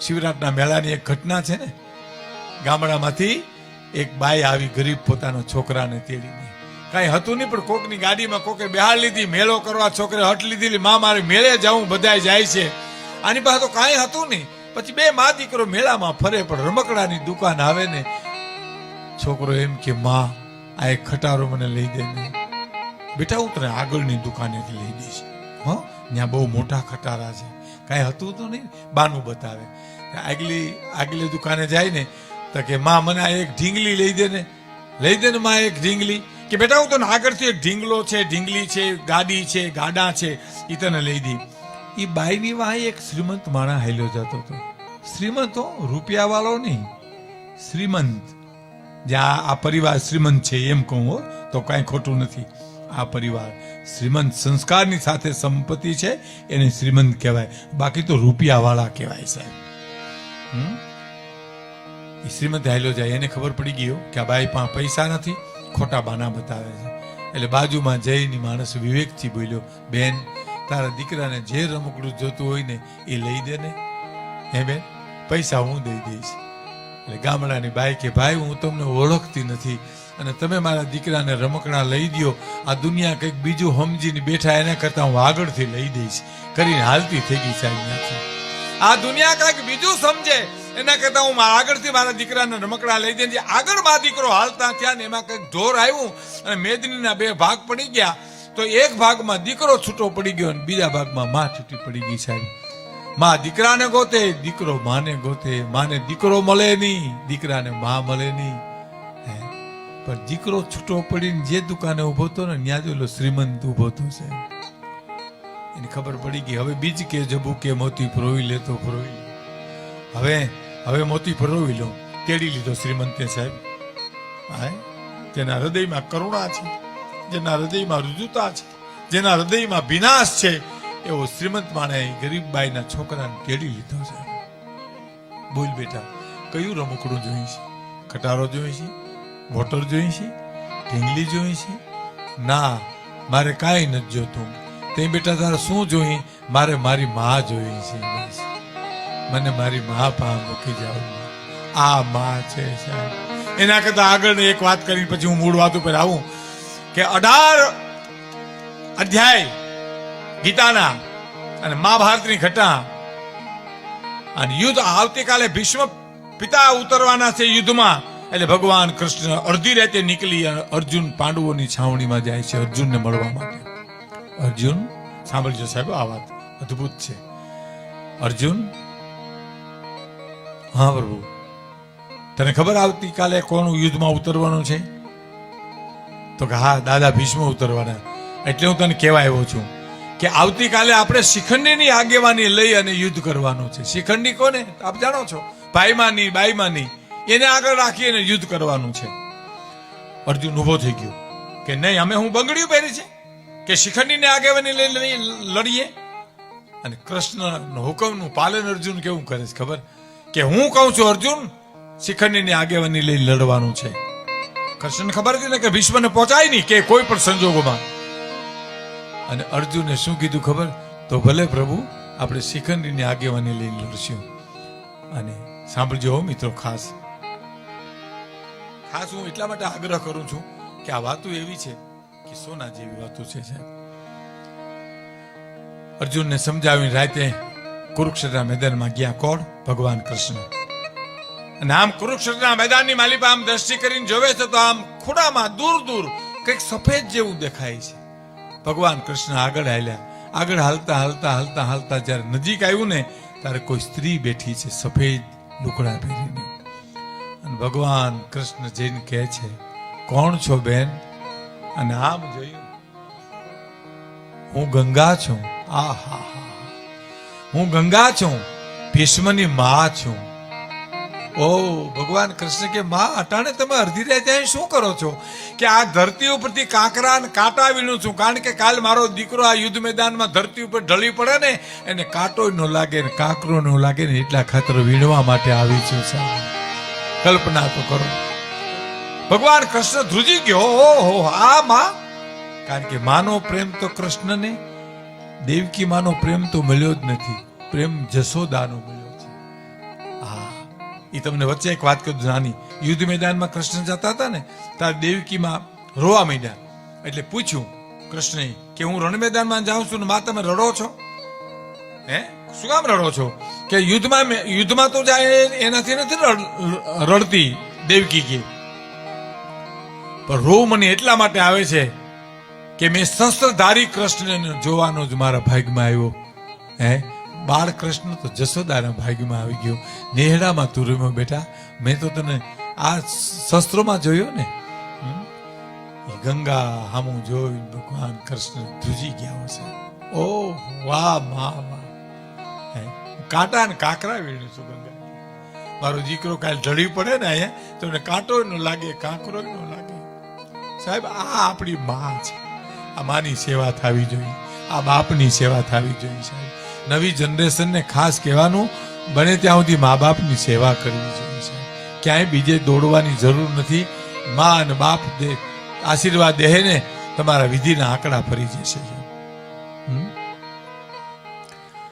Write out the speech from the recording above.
શિવરાતના મેળાની એક ઘટના છે ને, ગામડામાંથી એક બાઈ આવી ગરીબ પોતાનો છોકરાને તેડીને. કાંઈ હતું નહીં, પણ કોકની ગાડીમાં કોકે બિહાર લીધી, મેળો કરવા છોકરે હટ લીધી માં, મારે મેળે જવું બધાય જાય છે. આની પાસે તો કાંઈ હતું નહીં. પછી બે મા દીકરો મેળામાં ફરે, પણ રમકડાની દુકાન આવે ને, છોકરો એમ કે, માં, આ એક ખટારો મને લઈ દે ને. બેટા હું તને આગળની દુકાનેથી લઈ દઈશ. હા? ત્યાં બહુ મોટા ખટારા છે. કાંઈ હતું તો નહીં, બાનું બતાવે. આગલી આગલી દુકાને જાય ને, તો કે, માં, મને આ એક ઢીંગલી લઈ દે ને. લઈ દે ને, માં, એક ઢીંગલી? કે, બેટા, હું તને આગળથી એક ઢીંગલો છે, ઢીંગલી છે, ગાડી છે, ગાડા છે એ તને લઈ દી એ બાઈની વાંહે એક શ્રીમંત માણા હાલ્યો જતો હતો. શ્રીમંત હો રૂપિયા વાળો નહીં, શ્રીમંત. જ્યાં આ પરિવાર શ્રીમંત છે, એમ કહું હો, તો કાંઈ ખોટું નથી. આ પરિવાર શ્રીમંત સંસ્કારની સાથે સંપત્તિ છે, એને શ્રીમંત કહેવાય. બાકી તો રૂપિયાવાળા કહેવાય સાહેબ. શ્રીમંત હાલ્યો જાય, એને ખબર પડી ગયો કે આ બાઈ પાસે પૈસા નથી, ખોટા બાના બતાવે છે. એટલે બાજુમાં જઈને માણસ વિવેકથી બોલ્યો, બેન, તારા દીકરાને જે રમકડું જોતું હોય ને, એ લઈ દે ને. હે બેન? પૈસા હું દઈ દઈશ. એટલે ગામડાની બાઈ કે, ભાઈ, હું તમને ઓળખતી નથી. અને તમે મારા દીકરાને રમકડા લઈ દ્યો. આ દુનિયા કંઈક બીજું સમજીને બેઠા એના કરતા હું આગળથી લઈ દઈશ. કરીને હાલતી થઈ ગઈ સાહેબ. આ દુનિયા કંઈક બીજું સમજે. એના કરતા હું મારા આગળથી મારા દીકરાને રમકડા લઈ દે આગળ મા દીકરો હાલતા થયા ને એમાં કંઈક ઢોર આવ્યું અને મેદનીના બે ભાગ પડી ગયા. તો એક ભાગમાં દીકરો છૂટો પડી ગયો અને બીજા ભાગમાં માં છૂટી પડી ગઈ સાહેબ. માં દીકરાને ગોતે, દીકરો માને ગોતે. માને દીકરો મળે નહીં, દીકરાને માં મળે નહીં. પણ દીકરો છૂટો પડીને જે દુકાને ઊભો હતો ને, ત્યાં જ ઓલો શ્રીમંત ઊભો હતો છે એની ખબર પડી ગઈ, હવે બીજ કે જબુ કે મોતી પરોવી લેતો પરોવી. હવે હવે મોતી પરોવી લો. તેડી લીધો શ્રીમંતે સાહેબ. હા જેના હૃદયમાં કરુણા છે, જેના હૃદયમાં રુજુતા છે, જેના હૃદયમાં વિનાશ છે, એવો શ્રીમંત માણે ગરીબ બાઈના છોકરાને તેડી લીધો છે બોલ બેટા, કયું રમકડું જોઈએ છે કટારો જોઈએ છે મોટર જોઈ છે ઢીંગલી જોઈ છે ના, મારે કાંઈ નથી જોતું. તે બેટા તારે શું જોઈ? મારે મારી મા જોઈ છે બસ. મને મારી મા પા મૂકી જાવ આ મા છે સાહેબ. એના કરતા આગળ એક વાત કરી પછી હું મૂળ વાત ઉપર આવું કે અઢાર અધ્યાય ગીતાના અને મહાભારતની ઘટના અને યુદ્ધ આવતીકાલે ભીષ્મ પિતા ઉતરવાના છે યુદ્ધમાં. એટલે ભગવાન કૃષ્ણ અડધી રાતે નીકળી અર્જુન પાંડવોની છાવણીમાં જાય છે, અર્જુનને મળવા માટે. અર્જુન, સાંભળજો સાહેબ, આ વાત અદ્ભુત છે. અર્જુન? હા પ્રભુ. તને ખબર આવતીકાલે કોનું યુદ્ધમાં ઉતરવાનું છે? તો કે હા, દાદા ભીષ્મ ઉતરવાના. એટલે હું તને કહેવા આવ્યો છું કે આવતીકાલે આપણે શિખંડીની આગેવાની લઈ અને યુદ્ધ કરવાનું છે. શિખંડી કોને? આપ જાણો છો. ભાઈમાની, બાઈમાની. એને આગળ રાખી અને યુદ્ધ કરવાનું છે. અર્જુન ઊભો થઈ ગયો. કે નહીં, અમે હું બંગડીઓ પહેરી છે? કે શિખંડીને આગેવાની લઈ લડીએ? અને કૃષ્ણ હુકમનું પાલન અર્જુન કેવું કરે છે ખબર? કે હું કહું છું, અર્જુન, શિખંડીની આગેવાની લઈ લડવાનું છે. કૃષ્ણને ખબર હતી ને કે ભીષ્મને પહોંચાય નહીં, કે કોઈ પણ સંજોગોમાં. અને અર્જુને શું કીધું ખબર? તો ભલે પ્રભુ, આપણે શિખંડીની આગેવાની લઈ લડશું. અને સાંભળજો મિત્રો, ખાસ ખાસ હું એટલા માટે આગ્રહ કરું છું કે આ વાતો એવી છે કે સોના જેવી વાતો છે અર્જુનને સમજાવીને રાતે કુરુક્ષેત્રના મેદાનમાં ગયા કોણ? ભગવાન કૃષ્ણ. અને આમ કુરુક્ષેત્રના મેદાનની માલિપા આમ દ્રષ્ટિ કરીને જોવે છે તો આમ ખોડામાં દૂર દૂર કંઈક સફેદ જેવું દેખાય છે. ભગવાન કૃષ્ણ આગળ હાલ્યા. આગળ હાલતા હાલતા હાલતા હાલતા જ્યારે નજીક આવ્યું ને, ત્યારે કોઈ સ્ત્રી બેઠી છે સફેદ લુકડા પહેરીને. ભગવાન કૃષ્ણ જઈને કહે છે, કોણ છો બેન? અને આમ જોયું, હું ગંગા છું. આ હા હા હું ગંગા છું, ભીષ્મની મા છું. ઓ ભગવાન કૃષ્ણ કે, માં, અટાણે તમે અડધી રાતે શું કરો છો? કે આ ધરતી ઉપરથી કાંકરા અને કાંટા વીણું છું. કારણ કે કાલ મારો દીકરો આ યુદ્ધ મેદાનમાં ધરતી ઉપર ઢળી પડે ને, એને કાંટો ન લાગે ને કાંકરો ન લાગે ને એટલા ખાતર વીણવા માટે આવી છું, સાહેબ. કલ્પના તો કરો. ભગવાન કૃષ્ણ ધ્રુજી ગયો. ઓહો, આ માં? કારણ કે માનો પ્રેમ તો કૃષ્ણને, દેવકી માનો પ્રેમ તો મળ્યો જ નથી. પ્રેમ જશોદાનો મળ્યો છે. હા એ તમને વચ્ચે એક વાત કરું નાની. યુદ્ધ મેદાનમાં કૃષ્ણ જતા હતા ને, ત્યારે દેવકીમાં રોવા માંડ્યા. એટલે પૂછ્યું કૃષ્ણ કે હું રણ મેદાનમાં જાઉં છું ને મા તમે રડો છો? હે? શું કામ રડો છો? કે યુદ્ધમાં યુદ્ધમાં તો જાય એનાથી નથી રડતી દેવકી કે. પણ રો મને એટલા માટે આવે છે કે મેં શસ્ત્રધારી કૃષ્ણને જોવાનો જ મારા ભાગમાં આવ્યો. હે? બાળ કૃષ્ણ તો જશોદાના ભાગમાં આવી ગયો. નેહડામાં તું બેટા. મેં તો તને આ શસ્ત્રોમાં જોયો ને. ગંગા હામું જોઈ ભગવાન કૃષ્ણ ધ્રુજી ગયા હશે ઓ વાહ વાહ હે? કાંટા ને કાંકરા વીણું સુગંધ મારો દીકરો કાલ ઢળી પડે ને અહીંયા, તો એને કાંટો ન લાગે, કાંકરો ન લાગે. સાહેબ, આ આપણી માં છે. આ માની સેવા થવી જોઈએ. આ બાપની સેવા થવી જોઈએ, સાહેબ. નવી જનરેશનને ખાસ કહેવાનું, બને ત્યાં સુધી મા બાપની સેવા કરવી જોઈએ, સાહેબ. ક્યાંય બીજે દોડવાની જરૂર નથી. મા અને બાપ દે આશીર્વાદ દે ને તમારા વિધિના આંકડા ફરી જશે?